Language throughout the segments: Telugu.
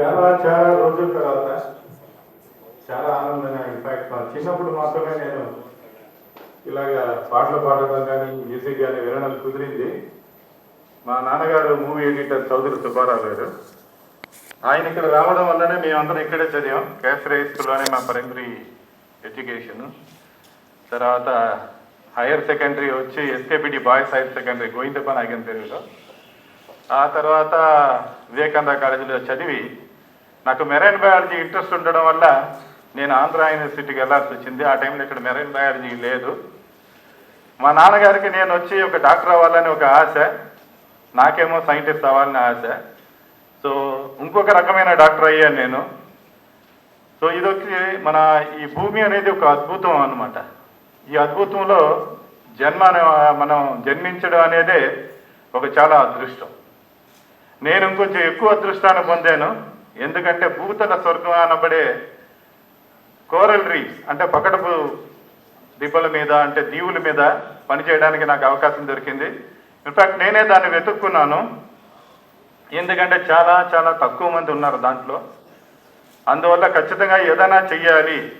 చాలా చాలా రోజుల తర్వాత చాలా ఆనందంగా ఇన్ఫాక్ట్ చిన్నప్పుడు మాత్రమే నేను ఇలాగా పాటలు పాడడం కానీ మ్యూజిక్ కానీ వినడం కుదిరింది. మా నాన్నగారు మూవీ ఎడిటర్ చౌదరి సుబ్బారావు గారు. ఆయన ఇక్కడ రావడం వల్లనే మేమందరం ఇక్కడే చదివాం. కేసరి హైస్కూల్లోనే మా ప్రైమరీ ఎడ్యుకేషన్ తర్వాత హైయర్ సెకండరీ వచ్చి SKPD boys higher secondary Govindappa Nagan తెలుగులో. ఆ తర్వాత వివేకానంద కాలేజీలో చదివి నాకు మెరైన్ బయాలజీ ఇంట్రెస్ట్ ఉండడం వల్ల నేను ఆంధ్ర యూనివర్సిటీకి వెళ్ళాల్సి వచ్చింది. ఆ టైంలో ఇక్కడ మెరైన్ బయాలజీ లేదు. మా నాన్నగారికి నేను వచ్చి ఒక డాక్టర్ అవ్వాలని ఒక ఆశ. నాకేమో సైంటిస్ట్ అవ్వాలని ఆశ. సో ఇంకొక రకమైన డాక్టర్ అయ్యాను నేను. సో ఇది వచ్చి మన ఈ భూమి అనేది ఒక అద్భుతం అనమాట ఈ అద్భుతంలో జన్మ మనం జన్మించడం అనేదే ఒక చాలా అదృష్టం. నేను ఇంకొంచెం ఎక్కువ అదృష్టాన్ని పొందాను. ఎందుకంటే భూతల స్వర్గం అనబడే కోరల్ రీఫ్స్ అంటే పకడపు దిబ్బల మీద అంటే దీవుల మీద పనిచేయడానికి నాకు అవకాశం దొరికింది. ఇన్ఫ్యాక్ట్ నేనే దాన్ని వెతుక్కున్నాను. ఎందుకంటే చాలా చాలా తక్కువ మంది ఉన్నారు దాంట్లో. అందువల్ల ఖచ్చితంగా ఏదైనా చెయ్యాలి.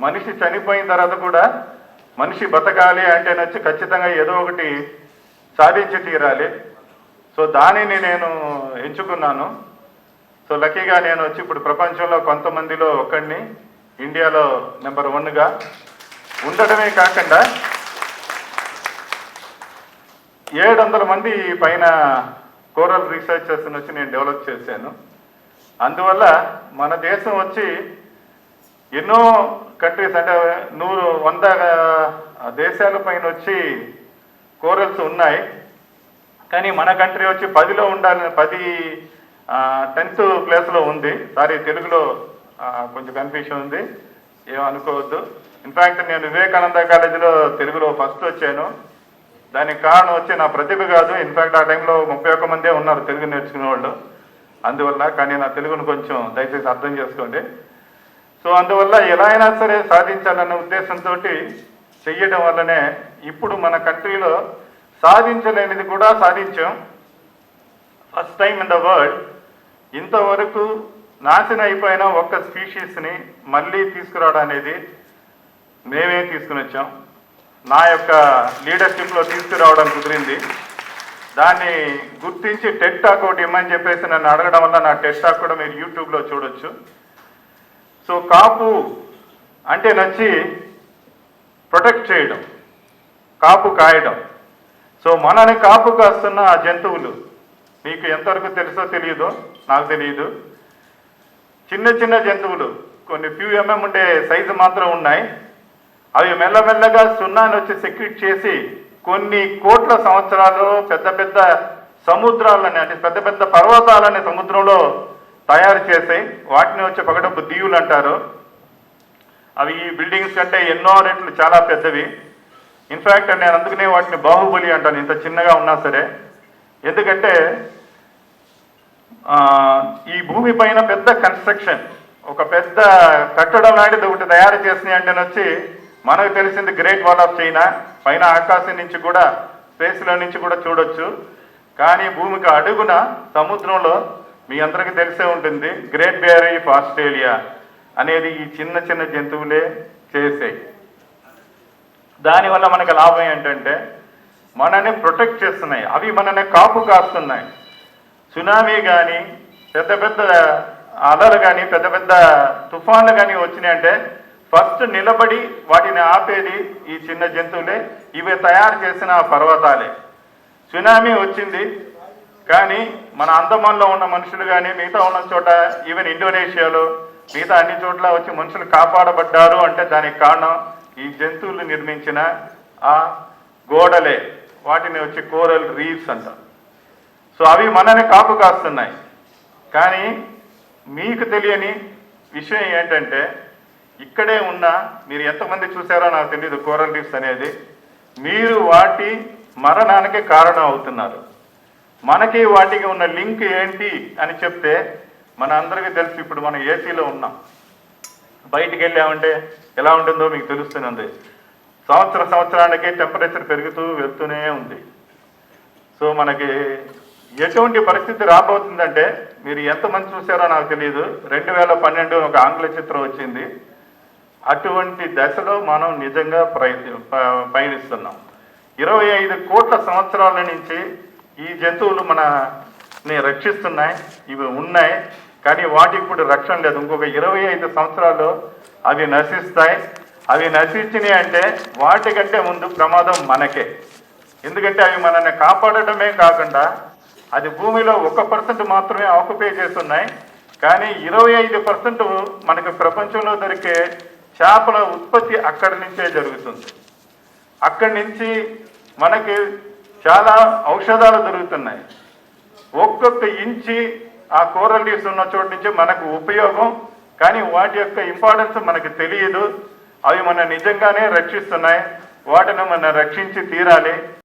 మనిషి చనిపోయిన తర్వాత కూడా మనిషి బతకాలి అంటే నచ్చి ఖచ్చితంగా ఏదో ఒకటి సాధించి తీరాలి. సో దానిని నేను ఎంచుకున్నాను. సో లక్కీగా నేను వచ్చి ఇప్పుడు ప్రపంచంలో కొంతమందిలో ఒకడిని ఇండియాలో నెంబర్ వన్గా ఉండటమే కాకుండా ఏడు వందల మంది పైన కోరల్ రీసెర్చర్స్ని వచ్చి నేను డెవలప్ చేశాను. అందువల్ల మన దేశం వచ్చి ఎన్నో కంట్రీస్ అంటే నూరు వంద దేశాల పైన వచ్చి కోరల్స్ ఉన్నాయి. కానీ మన కంట్రీ వచ్చి పదిలో ఉండాలని పది టెన్త్ ప్లేస్లో ఉంది. సారీ తెలుగులో కొంచెం కన్ఫ్యూషన్ ఉంది. ఏమనుకోవద్దు ఇన్ఫాక్ట్ నేను వివేకానంద కాలేజీలో తెలుగులో ఫస్ట్ వచ్చాను. దానికి కారణం వచ్చి నా ప్రతిభ కాదు. ఇన్ఫాక్ట్ ఆ టైంలో ముప్పై ఒక్క మందే ఉన్నారు తెలుగు నేర్చుకునే వాళ్ళు. అందువల్ల కానీ నా తెలుగును కొంచెం దయచేసి అర్థం చేసుకోండి. సో అందువల్ల ఎలా అయినా సరే సాధించాలన్న ఉద్దేశంతో చెయ్యడం వల్లనే ఇప్పుడు మన కంట్రీలో సాధించలేనిది కూడా సాధించాం. First time in the world ఇంతవరకు నాశనం అయిపోయిన ఒక్క స్పీషీస్ని మళ్ళీ తీసుకురావడం అనేది మేమే తీసుకుని వచ్చాం. నా యొక్క లీడర్షిప్లో తీసుకురావడం కుదిరింది. దాన్ని గుర్తించి టెట్ టాక్ ఒకటి ఇమ్మని చెప్పేసి నన్ను అడగడం వల్ల నా టెట్ టాక్ కూడా మీరు యూట్యూబ్లో చూడొచ్చు. సో కాపు అంటే నచ్చి ప్రొటెక్ట్ చేయడం కాపు కాయడం. సో మనని కాపు కాస్తున్న ఆ జంతువులు మీకు ఎంతవరకు తెలుసో తెలియదో నాకు తెలియదు చిన్న చిన్న జంతువులు కొన్ని ఫ్యూ ఎంఎం ఉండే సైజు మాత్రం ఉన్నాయి. అవి మెల్లమెల్లగా సున్నాను వచ్చి సెక్యూట్ చేసి కొన్ని కోట్ల సంవత్సరాలు పెద్ద పెద్ద సముద్రాలని అంటే పెద్ద పెద్ద పర్వతాలని సముద్రంలో తయారు చేసాయి వాటిని వచ్చి పగడపు దీవులు అంటారు. అవి ఈ బిల్డింగ్స్ కంటే ఎన్నో రెట్లు చాలా పెద్దవి. ఇన్ఫ్యాక్ట్ నేను అందుకనే వాటిని బాహుబలి అంటాను ఇంత చిన్నగా ఉన్నా సరే. ఎందుకంటే ఈ భూమి పైన పెద్ద కన్స్ట్రక్షన్ ఒక పెద్ద కట్టడం లాంటిది ఒకటి తయారు చేసినాయి అంటే వచ్చి మనకు తెలిసింది గ్రేట్ వాల్ ఆఫ్ చైనా పైన ఆకాశం నుంచి కూడా స్పేస్లో నుంచి కూడా చూడొచ్చు. కానీ భూమికి అడుగున సముద్రంలో మీ అందరికీ తెలిసే ఉంటుంది గ్రేట్ బ్యారీ ఆఫ్ ఆస్ట్రేలియా అనేది ఈ చిన్న చిన్న జంతువులే చేసాయి. దానివల్ల మనకి లాభం ఏంటంటే మనని ప్రొటెక్ట్ చేస్తున్నాయి. అవి మనని కాపు కాస్తున్నాయి. సునామీ కానీ పెద్ద పెద్ద అలలు కానీ పెద్ద పెద్ద తుఫాన్లు కానీ వచ్చినాయంటే ఫస్ట్ నిలబడి వాటిని ఆపేది ఈ చిన్న జంతువులే. ఇవి తయారు చేసిన పర్వతాలే. సునామీ వచ్చింది. కానీ మన అండమాన్లో ఉన్న మనుషులు కానీ మిగతా ఉన్న చోట ఈవెన్ ఇండోనేషియాలో మిగతా అన్ని చోట్ల వచ్చి మనుషులు కాపాడబడ్డారు అంటే దానికి కారణం ఈ జంతువులు నిర్మించిన ఆ గోడలే. వాటిని వచ్చి కోరల్ రీఫ్స్ అంట. సో అవి మనని కాపు కాస్తున్నాయి. కానీ మీకు తెలియని విషయం ఏంటంటే ఇక్కడే ఉన్న మీరు ఎంతమంది చూసారో నాకు తెలియదు కోరల్ రీఫ్స్ అనేది. మీరు వాటి మరణానికి కారణం అవుతున్నారు. మనకి వాటికి ఉన్న లింక్ ఏంటి అని చెప్తే మన అందరికీ తెలుసు ఇప్పుడు మనం ఏసీలో ఉన్నాం. బయటికి వెళ్ళామంటే ఎలా ఉంటుందో మీకు తెలుస్తున్నది సంవత్సర సంవత్సరానికి టెంపరేచర్ పెరుగుతూ వెళ్తూనే ఉంది. సో మనకి ఎటువంటి పరిస్థితి రాబోతుందంటే మీరు ఎంతమంది చూసారో నాకు తెలియదు రెండు వేల పన్నెండు ఒక ఆంగ్ల చిత్రం వచ్చింది. అటువంటి దశలో మనం నిజంగా ప్రయత్న పయనిస్తున్నాం. ఇరవై ఐదు కోట్ల సంవత్సరాల నుంచి ఈ జంతువులు మనని రక్షిస్తున్నాయి. ఇవి ఉన్నాయి. కానీ వాటికి ఇప్పుడు రక్షణ లేదు. ఇంకొక ఇరవై ఐదు సంవత్సరాల్లో అవి నశిస్తాయి. అవి నశించినాయి అంటే వాటికంటే ముందు ప్రమాదం మనకే. ఎందుకంటే అవి మనల్ని కాపాడటమే కాకుండా అది భూమిలో ఒక పర్సెంట్ మాత్రమే ఆక్యుపై చేస్తున్నాయి. కానీ ఇరవై ఐదు పర్సెంట్ మనకి ప్రపంచంలో దొరికే చేపల ఉత్పత్తి అక్కడి నుంచే జరుగుతుంది. అక్కడి నుంచి మనకి చాలా ఔషధాలు దొరుకుతున్నాయి. ఒక్కొక్క ఇంచి ఆ కోరల్ తీసుకున్న ఉన్న చోటు నుంచి మనకు ఉపయోగం కానీ వాటి యొక్క ఇంపార్టెన్స్ మనకు తెలియదు. అవి మన నిజంగానే రక్షిస్తున్నాయి. వాటిని మనం రక్షించి తీరాలి.